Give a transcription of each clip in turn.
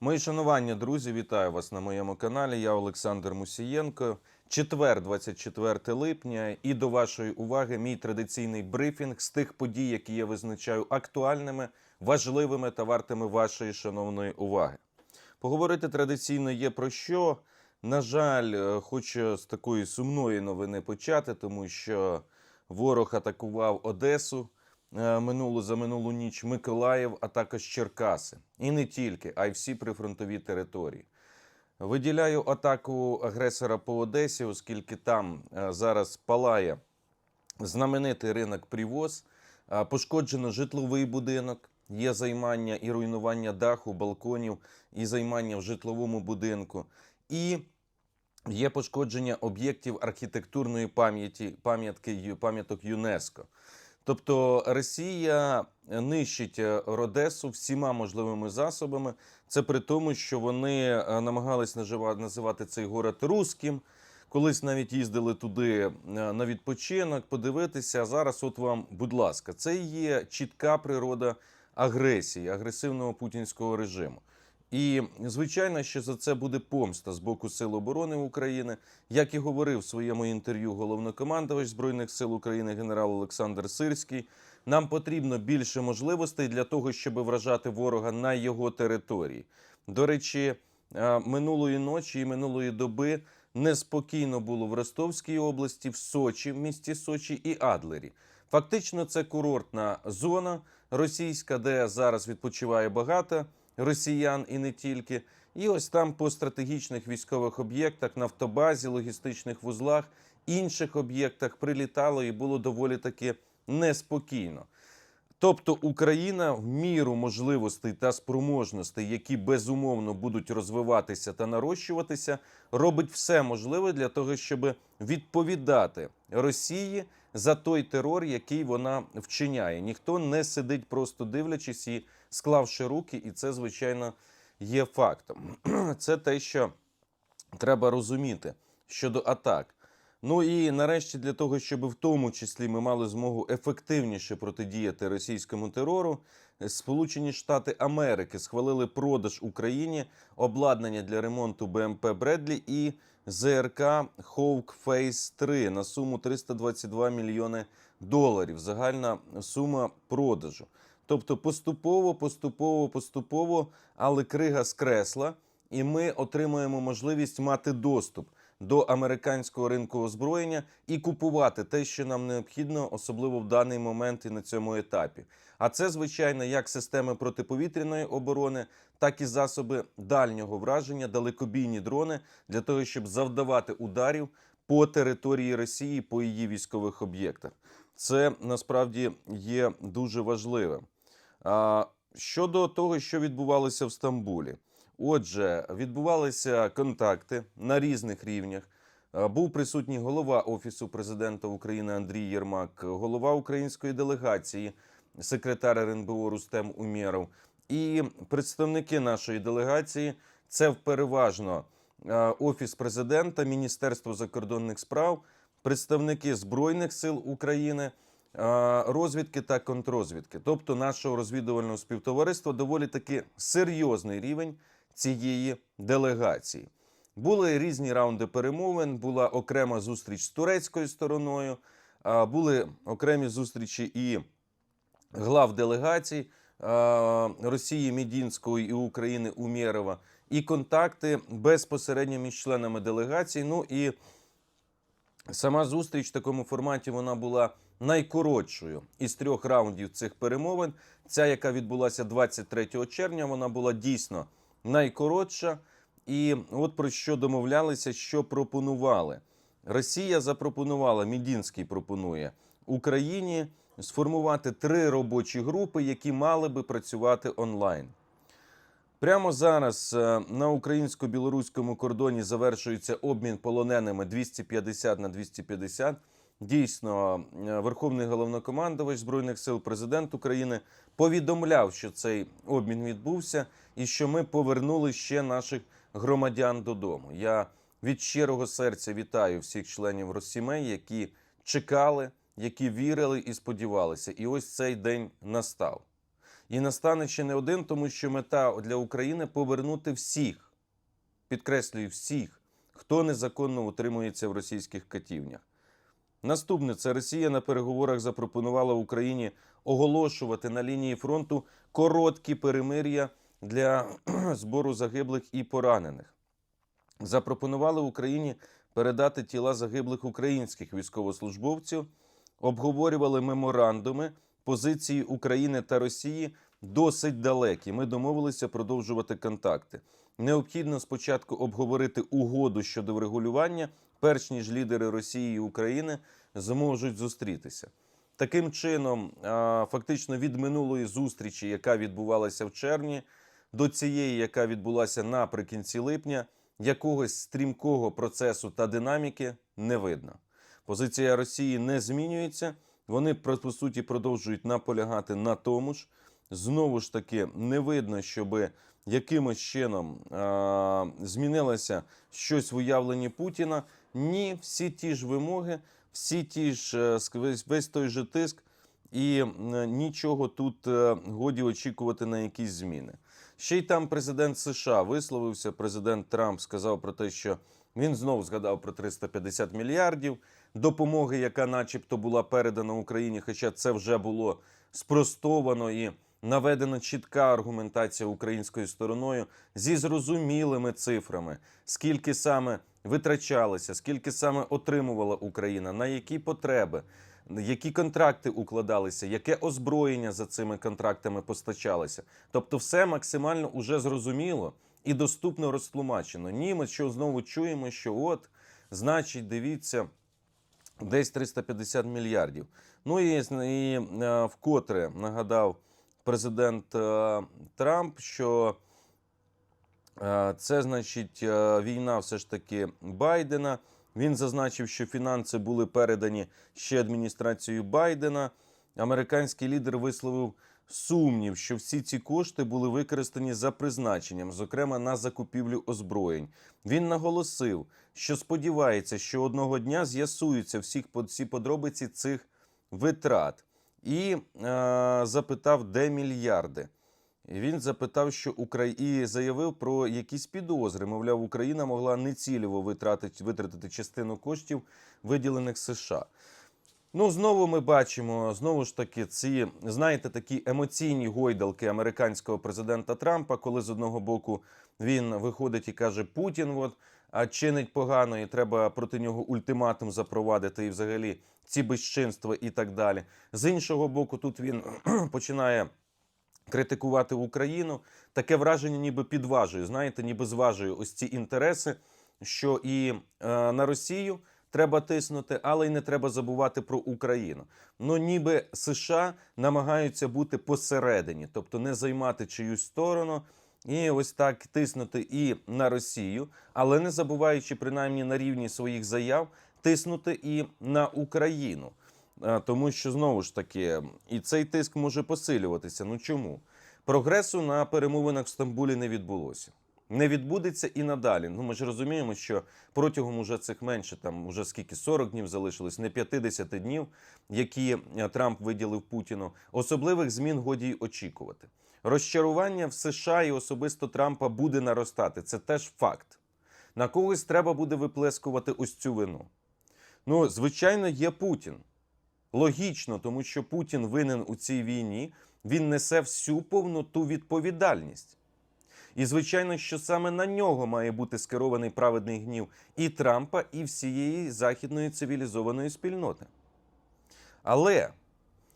Мої шанування, друзі, вітаю вас на моєму каналі. Я Олександр Мусієнко. Четвер, 24 липня, і до вашої уваги мій традиційний брифінг з тих подій, які я визначаю актуальними, важливими та вартими вашої шановної уваги. Поговорити традиційно є про що. На жаль, е, хочу з такої сумної новини почати, тому що ворог атакував Одесу минулу за минулу ніч, Миколаїв, а також Черкаси. І не тільки, а й всі прифронтові території. Виділяю атаку агресора по Одесі, оскільки там е, зараз палає знаменитий ринок Привоз. Е, Пошкоджено житловий будинок, є займання і руйнування даху, балконів, і займання в житловому будинку. І є пошкодження об'єктів архітектурної пам'яті, пам'ятки пам'яток ЮНЕСКО. Тобто Росія нищить е, Родесу всіма можливими засобами. Це при тому, що вони е, намагались називати цей город руським. Колись навіть їздили туди е, на відпочинок, подивитися. А зараз, от вам, будь ласка, це є чітка природа агресії, агресивного путінського режиму. І звичайно, що за це буде помста з боку Сил оборони України. Як і говорив в своєму інтерв'ю головнокомандувач Збройних сил України генерал Олександр Сирський, нам потрібно більше можливостей для того, щоб вражати ворога на його території. До речі, е, минулої ночі і минулої доби неспокійно було в Ростовській області, в Сочі, в місті Сочі і Адлері. Фактично, це курортна зона російська, де зараз відпочиває багато росіян і не тільки. І ось там по стратегічних військових об'єктах, нафтобазі, логістичних вузлах, інших об'єктах прилітало і було доволі таки неспокійно. Тобто Україна в міру можливостей та спроможностей, які безумовно будуть розвиватися та нарощуватися, робить все можливе для того, щоб відповідати Росії за той терор, який вона вчиняє. Ніхто не сидить просто дивлячись і склавши руки, і це звичайно є фактом. Це те, що треба розуміти щодо атак. Ну і нарешті для того, щоб в тому числі ми мали змогу ефективніше протидіяти російському терору, Сполучені Штати Америки схвалили продаж Україні обладнання для ремонту БМП Бредлі і ЗРК Hawk Phase 3 на суму 322 мільйони доларів. Загальна сума продажу. Тобто поступово, поступово, поступово, але крига скресла, і ми отримуємо можливість мати доступ до американського ринку озброєння і купувати те, що нам необхідно, особливо в даний момент і на цьому етапі. А це, звичайно, як системи протиповітряної оборони, так і засоби дальнього враження, далекобійні дрони для того, щоб завдавати ударів по території Росії, по її військових об'єктах. Це насправді є дуже важливим. Щодо того, що відбувалося в Стамбулі. Отже, відбувалися контакти на різних рівнях. Був присутній голова Офісу президента України Андрій Єрмак, голова української делегації, секретар РНБО Рустем Умєров і представники нашої делегації. Це переважно Офіс президента, Міністерство закордонних справ, представники Збройних сил України, розвідки та контрозвідки, тобто нашого розвідувального співтовариства, доволі таки серйозний рівень цієї делегації. Були різні раунди перемовин, була окрема зустріч з турецькою стороною, були окремі зустрічі і глав делегацій Росії Мідінського і України Умєрова, і контакти безпосередньо між членами делегації. Ну і Сама зустріч в такому форматі вона була найкоротшою із трьох раундів цих перемовин. Ця, яка відбулася 23 червня, вона була дійсно найкоротша. І от про що домовлялися, що пропонували. Росія запропонувала, Мідінський пропонує Україні сформувати три робочі групи, які мали би працювати онлайн. Прямо зараз е, на українсько-білоруському кордоні завершується обмін полоненими 250 на 250. Дійсно, е, Верховний головнокомандувач Збройних сил, президент України повідомляв, що цей обмін відбувся і що ми повернули ще наших громадян додому. Я від щирого серця вітаю всіх членів Росімей, які чекали, які вірили і сподівалися. І ось цей день настав. І настане ще не один, тому що мета для України повернути всіх, підкреслюю, всіх, хто незаконно утримується в російських катівнях. Наступне це Росія на переговорах запропонувала Україні оголошувати на лінії фронту короткі перемир'я для збору загиблих і поранених. Запропонували Україні передати тіла загиблих українських військовослужбовців, обговорювали меморандуми. Позиції України та Росії досить далекі. Ми домовилися продовжувати контакти. Необхідно спочатку обговорити угоду щодо врегулювання, перш ніж лідери Росії і України зможуть зустрітися. Таким чином, фактично від минулої зустрічі, яка відбувалася в червні, до цієї, яка відбулася наприкінці липня, якогось стрімкого процесу та динаміки не видно. Позиція Росії не змінюється. Вони по суті продовжують наполягати на тому ж. Знову ж таки, не видно, щоб якимось чином а, змінилося щось в уявленні Путіна. Ні, всі ті ж вимоги, всі ті ж е, весь, той же тиск, і нічого тут е, годі очікувати на якісь зміни. Ще й там президент США висловився. Президент Трамп сказав про те, що він знову згадав про 350 мільярдів допомоги, яка, начебто, була передана Україні, хоча це вже було спростовано і наведена чітка аргументація українською стороною зі зрозумілими цифрами, скільки саме витрачалося, скільки саме отримувала Україна, на які потреби. Які контракти укладалися, яке озброєння за цими контрактами постачалося? Тобто, все максимально уже зрозуміло і доступно розтлумачено. Ні, ми що знову чуємо, що от, значить, дивіться, десь 350 мільярдів. Ну і, і е, вкотре нагадав президент е, Трамп, що це значить е, війна все ж таки Байдена. Він зазначив, що фінанси були передані ще адміністрацією Байдена. Американський лідер висловив сумнів, що всі ці кошти були використані за призначенням, зокрема на закупівлю озброєнь. Він наголосив, що сподівається, що одного дня з'ясуються всі подробиці цих витрат, і е, запитав, де мільярди. Він запитав, що Украї... і заявив про якісь підозри. Мовляв, Україна могла нецільово витратити, витратити частину коштів, виділених США. Ну, знову ми бачимо знову ж таки ці, знаєте, такі емоційні гойдалки американського президента Трампа, коли з одного боку він виходить і каже, Путін от, чинить погано, і треба проти нього ультиматум запровадити, і взагалі ці безчинства і так далі. З іншого боку, тут він починає критикувати Україну. Таке враження, ніби підважує, знаєте, ніби зважує ось ці інтереси, що і е, на Росію треба тиснути, але й не треба забувати про Україну. Ну, ніби США намагаються бути посередині, тобто не займати чиюсь сторону. І ось так тиснути і на Росію, але не забуваючи принаймні на рівні своїх заяв тиснути і на Україну. Е, Тому що знову ж таки, і цей тиск може посилюватися. Ну чому? Прогресу на перемовинах в Стамбулі не відбулося. Не відбудеться і надалі. Ну ми ж розуміємо, що протягом уже цих менше, там уже скільки 40 днів залишилось, не 50 днів, які е, Трамп виділив Путіну. Особливих змін годі й очікувати. Розчарування в США і особисто Трампа буде наростати. Це теж факт. На когось треба буде виплескувати ось цю вину. Ну, звичайно, є Путін. Логічно, тому що Путін винен у цій війні, він несе всю повноту відповідальність. І звичайно, що саме на нього має бути скерований праведний гнів і Трампа, і всієї західної цивілізованої спільноти. Але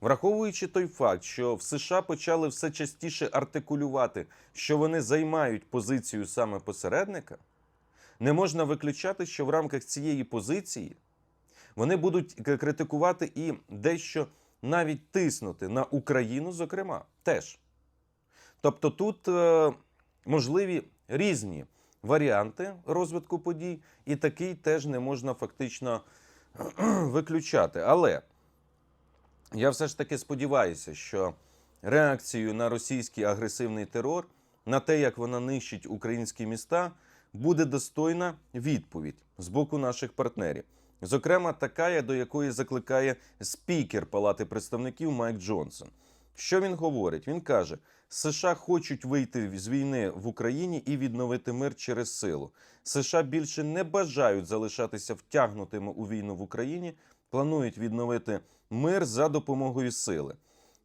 враховуючи той факт, що в США почали все частіше артикулювати, що вони займають позицію саме посередника, не можна виключати, що в рамках цієї позиції вони будуть критикувати і дещо навіть тиснути на Україну, зокрема, теж. Тобто тут е, можливі різні варіанти розвитку подій, і такий теж не можна фактично виключати. Але я все ж таки сподіваюся, що реакцією на російський агресивний терор, на те, як вона нищить українські міста, буде достойна відповідь з боку наших партнерів. Зокрема, така, до якої закликає спікер Палати представників Майк Джонсон. Що він говорить? Він каже: США хочуть вийти з війни в Україні і відновити мир через силу. США більше не бажають залишатися втягнутими у війну в Україні, планують відновити мир за допомогою сили.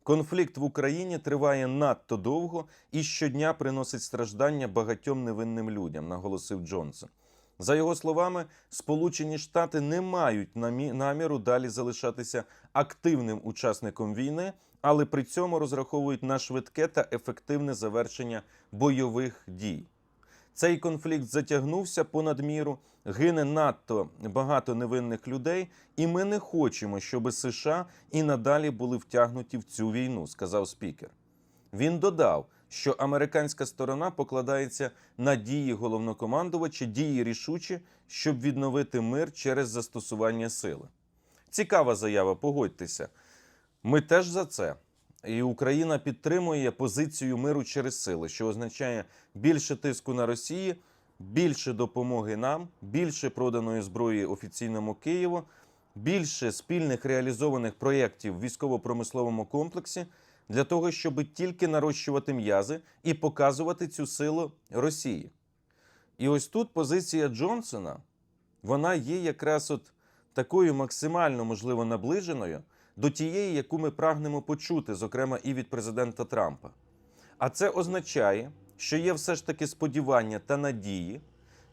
Конфлікт в Україні триває надто довго і щодня приносить страждання багатьом невинним людям, наголосив Джонсон. За його словами, Сполучені Штати не мають намі- наміру далі залишатися активним учасником війни, але при цьому розраховують на швидке та ефективне завершення бойових дій. Цей конфлікт затягнувся понад міру, гине надто багато невинних людей, і ми не хочемо, щоб США і надалі були втягнуті в цю війну, сказав спікер. Він додав, що американська сторона покладається на дії головнокомандувача, дії рішучі, щоб відновити мир через застосування сили. Цікава заява, погодьтеся. Ми теж за це. І Україна підтримує позицію миру через сили, що означає більше тиску на Росії, більше допомоги нам, більше проданої зброї офіційному Києву, більше спільних реалізованих проєктів в військово-промисловому комплексі для того, щоб тільки нарощувати м'язи і показувати цю силу Росії. І ось тут позиція Джонсона, вона є якраз от такою максимально можливо наближеною до тієї, яку ми прагнемо почути, зокрема і від президента Трампа. А це означає, що є все ж таки сподівання та надії,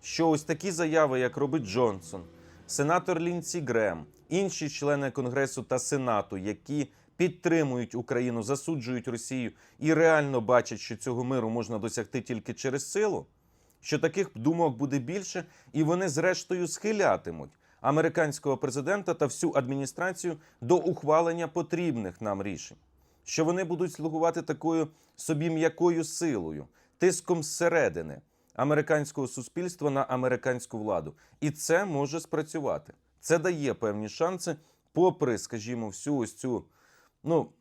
що ось такі заяви, як робить Джонсон, сенатор Лінсі Грем, інші члени Конгресу та Сенату, які підтримують Україну, засуджують Росію і реально бачать, що цього миру можна досягти тільки через силу, що таких думок буде більше, і вони зрештою схилятимуть американського президента та всю адміністрацію до ухвалення потрібних нам рішень, що вони будуть слугувати такою собі м'якою силою, тиском зсередини американського суспільства на американську владу. І це може спрацювати. Це дає певні шанси, попри, скажімо, всю ось цю ну,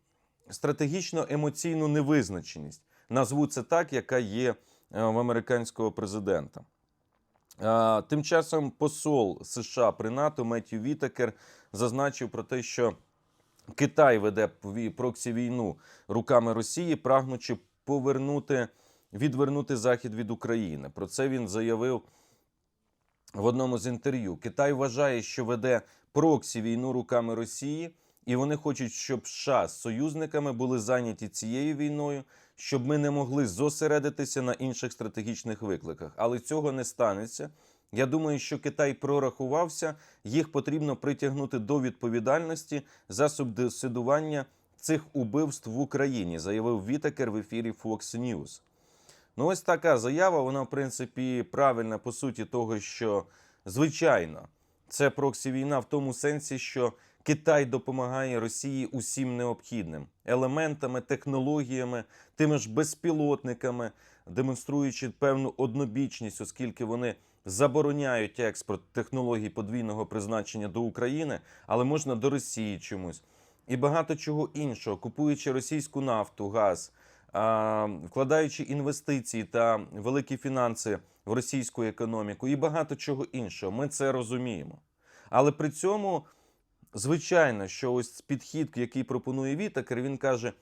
стратегічно емоційну невизначеність. Назву це так, яка є е, в американського президента. Тим часом посол США при НАТО Меттью Вітакер зазначив про те, що Китай веде проксі війну руками Росії, прагнучи повернути, відвернути Захід від України. Про це він заявив в одному з інтерв'ю. Китай вважає, що веде проксі війну руками Росії, і вони хочуть, щоб США з союзниками були зайняті цією війною, щоб ми не могли зосередитися на інших стратегічних викликах. Але цього не станеться. Я думаю, що Китай прорахувався, їх потрібно притягнути до відповідальності за субдесидування цих убивств в Україні, заявив Вітакер в ефірі Fox News. Ну, ось така заява, вона, в принципі, правильна по суті того, що звичайно, це проксі війна в тому сенсі, що Китай допомагає Росії усім необхідним елементами, технологіями, тими ж безпілотниками, демонструючи певну однобічність, оскільки вони забороняють експорт технологій подвійного призначення до України, але можна до Росії чомусь. І багато чого іншого, купуючи російську нафту, газ, вкладаючи інвестиції та великі фінанси в російську економіку і багато чого іншого. Ми це розуміємо. Але при цьому, звичайно, що ось підхід, який пропонує Вітакер, він каже: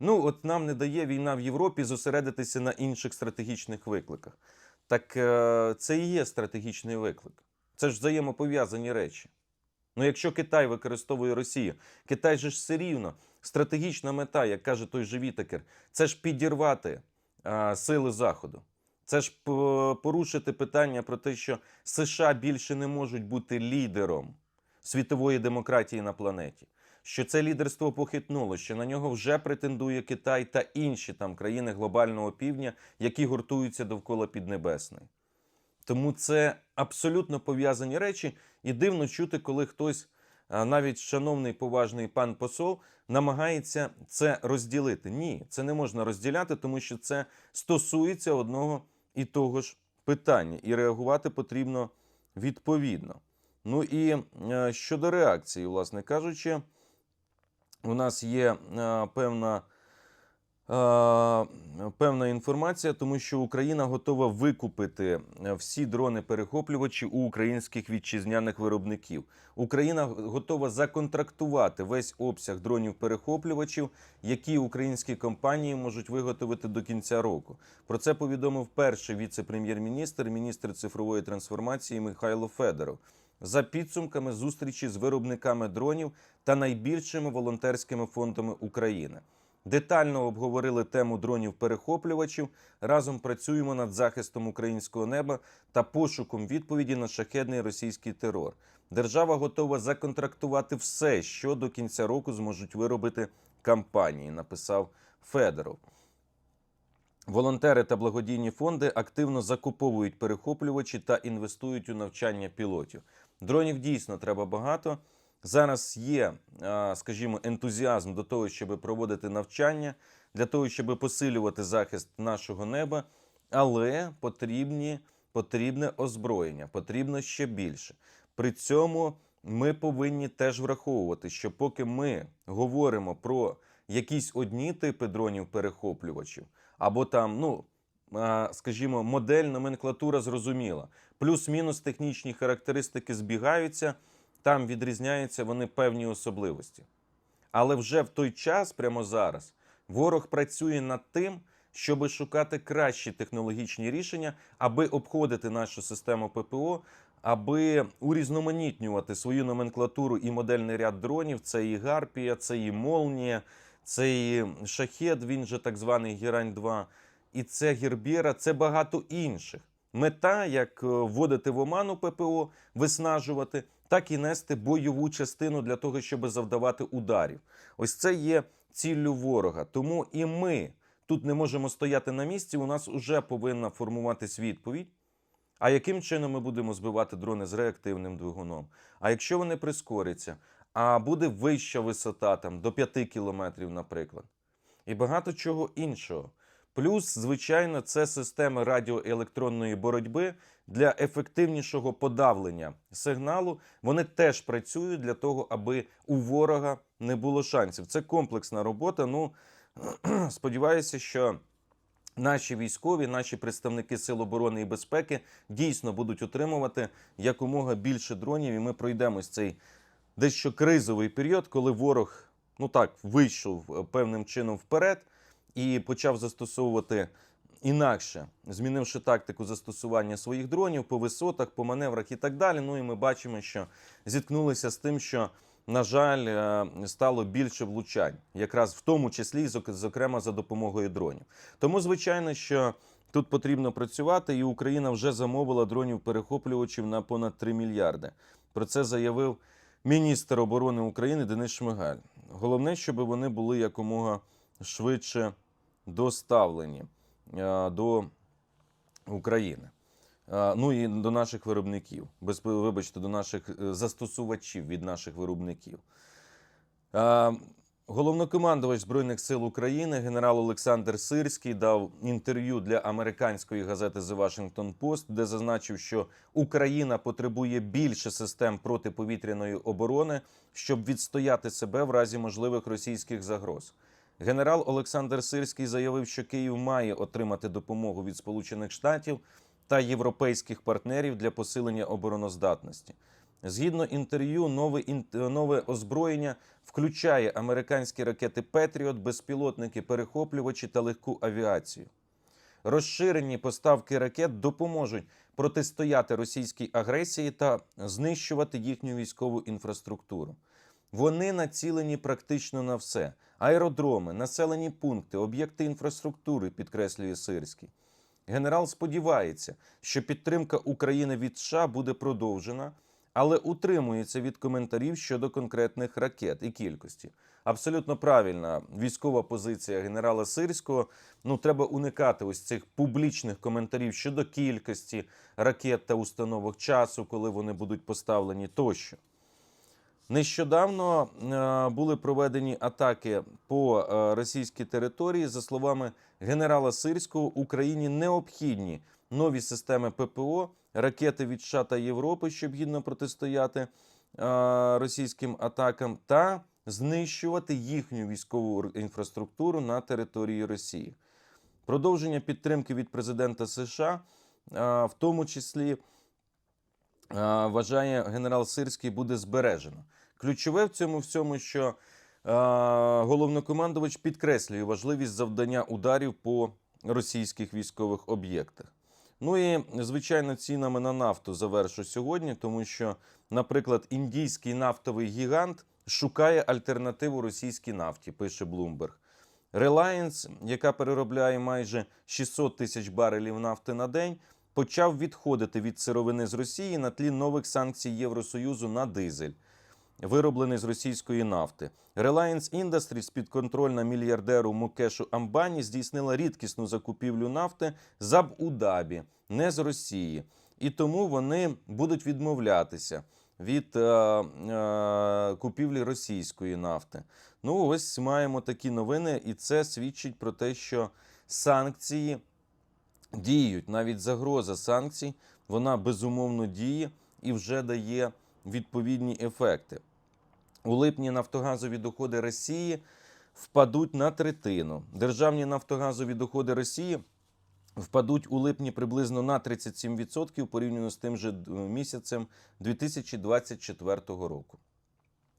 ну, от нам не дає війна в Європі зосередитися на інших стратегічних викликах. Так е, це і є стратегічний виклик. Це ж взаємопов'язані речі. Ну, якщо Китай використовує Росію, Китай же ж все рівно стратегічна мета, як каже той же Вітакер, це ж підірвати а, сили Заходу. Це ж порушити питання про те, що США більше не можуть бути лідером світової демократії на планеті. Що це лідерство похитнуло, що на нього вже претендує Китай та інші там країни глобального півдня, які гуртуються довкола Піднебесної. Тому це абсолютно пов'язані речі, і дивно чути, коли хтось, навіть шановний поважний пан посол, намагається це розділити. Ні, це не можна розділяти, тому що це стосується одного і того ж питання, і реагувати потрібно відповідно. Ну і е, щодо реакції, власне кажучи, у нас є е, певна певна інформація, тому що Україна готова викупити е, всі дрони-перехоплювачі у українських вітчизняних виробників. Україна готова законтрактувати весь обсяг дронів-перехоплювачів, які українські компанії можуть виготовити до кінця року. Про це повідомив перший віце-прем'єр-міністр, міністр цифрової трансформації Михайло Федоров. За підсумками зустрічі з виробниками дронів та найбільшими волонтерськими фондами України. Детально обговорили тему дронів-перехоплювачів. Разом працюємо над захистом українського неба та пошуком відповіді на шахедний російський терор. Держава готова законтрактувати все, що до кінця року зможуть виробити компанії, написав Федоров. Волонтери та благодійні фонди активно закуповують перехоплювачі та інвестують у навчання пілотів. Дронів дійсно треба багато. Зараз є, скажімо, ентузіазм до того, щоб проводити навчання, для того, щоб посилювати захист нашого неба, але потрібні, потрібне озброєння, потрібно ще більше. При цьому ми повинні теж враховувати, що поки ми говоримо про якісь одні типи дронів-перехоплювачів, або там, ну, скажімо, модель, номенклатура зрозуміла, плюс-мінус технічні характеристики збігаються, там відрізняються вони певні особливості. Але вже в той час, прямо зараз, ворог працює над тим, щоб шукати кращі технологічні рішення, аби обходити нашу систему ППО, аби урізноманітнювати свою номенклатуру і модельний ряд дронів. Це і Гарпія, це і Молнія, це і Шахет, він же так званий Герань 2 і це Гербєра, це багато інших. Мета як е, вводити в оману ППО, виснажувати, так і нести бойову частину для того, щоб завдавати ударів. Ось це є ціллю ворога. Тому і ми тут не можемо стояти на місці. У нас вже повинна формуватись відповідь. А яким чином ми будемо збивати дрони з реактивним двигуном? А якщо вони прискоряться, а буде вища висота там до 5 кілометрів, наприклад, і багато чого іншого. Плюс, звичайно, це системи радіоелектронної боротьби для ефективнішого подавлення сигналу. Вони теж працюють для того, аби у ворога не було шансів. Це комплексна робота. Ну сподіваюся, що наші військові, наші представники Сил оборони і безпеки дійсно будуть отримувати якомога більше дронів, і ми пройдемось цей дещо кризовий період, коли ворог ну так вийшов е, певним чином вперед і почав застосовувати інакше, змінивши тактику застосування своїх дронів по висотах, по маневрах і так далі. Ну і ми бачимо, що зіткнулися з тим, що. На жаль, е, стало більше влучань, якраз в тому числі, зок- зокрема, за допомогою дронів. Тому, звичайно, що тут потрібно працювати, і Україна вже замовила дронів перехоплювачів на понад 3 мільярди. Про це заявив міністр оборони України Денис Шмигаль. Головне, щоб вони були якомога швидше доставлені е, до України. Е, Ну і до наших виробників, без вибачте, до наших е, застосувачів від наших виробників. Головнокомандувач Збройних сил України генерал Олександр Сирський дав інтерв'ю для американської газети The Washington Post, де зазначив, що Україна потребує більше систем протиповітряної оборони, щоб відстояти себе в разі можливих російських загроз. Генерал Олександр Сирський заявив, що Київ має отримати допомогу від Сполучених Штатів та європейських партнерів для посилення обороноздатності. Згідно інтерв'ю, нове, нове озброєння включає американські ракети Петріот, безпілотники, перехоплювачі та легку авіацію. Розширені поставки ракет допоможуть протистояти російській агресії та знищувати їхню військову інфраструктуру. Вони націлені практично на все: аеродроми, населені пункти, об'єкти інфраструктури, підкреслює Сирський. Генерал сподівається, що підтримка України від США буде продовжена, але утримується від коментарів щодо конкретних ракет і кількості. Абсолютно правильна військова позиція генерала Сирського. Ну, треба уникати ось цих публічних коментарів щодо кількості ракет та установок часу, коли вони будуть поставлені тощо. Нещодавно е, були проведені атаки по е, російській території. За словами генерала Сирського, Україні необхідні нові системи ППО, ракети від США Європи, щоб гідно протистояти е, російським атакам, та знищувати їхню військову інфраструктуру на території Росії. Продовження підтримки від президента США, в тому числі, вважає генерал Сирський, буде збережено. Ключове в цьому всьому, що головнокомандувач підкреслює важливість завдання ударів по російських військових об'єктах. Ну і звичайно, цінами на нафту завершу сьогодні, тому що, наприклад, індійський нафтовий гігант шукає альтернативу російській нафті, пише Bloomberg. Reliance, яка переробляє майже 600 тисяч барелів нафти на день, почав відходити від сировини з Росії на тлі нових санкцій Євросоюзу на дизель, вироблений з російської нафти. Reliance Industries, підконтрольна мільярдеру Мукешу Амбані, здійснила рідкісну закупівлю нафти з Абу-Дабі, не з Росії. І тому вони будуть відмовлятися від е, е, купівлі російської нафти. Ну, ось маємо такі новини, і це свідчить про те, що санкції діють. Навіть загроза санкцій, вона безумовно діє і вже дає відповідні ефекти. У липні нафтогазові доходи Росії впадуть на третину. Державні нафтогазові доходи Росії впадуть у липні приблизно на 37% порівняно з тим же е, місяцем 2024 року.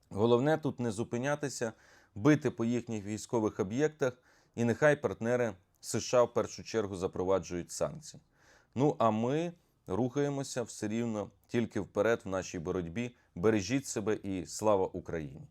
Головне тут не зупинятися, бити по їхніх військових об'єктах, і нехай партнери США в першу чергу запроваджують санкції. Ну а ми рухаємося все рівно тільки вперед в нашій боротьбі. Бережіть себе і слава Україні!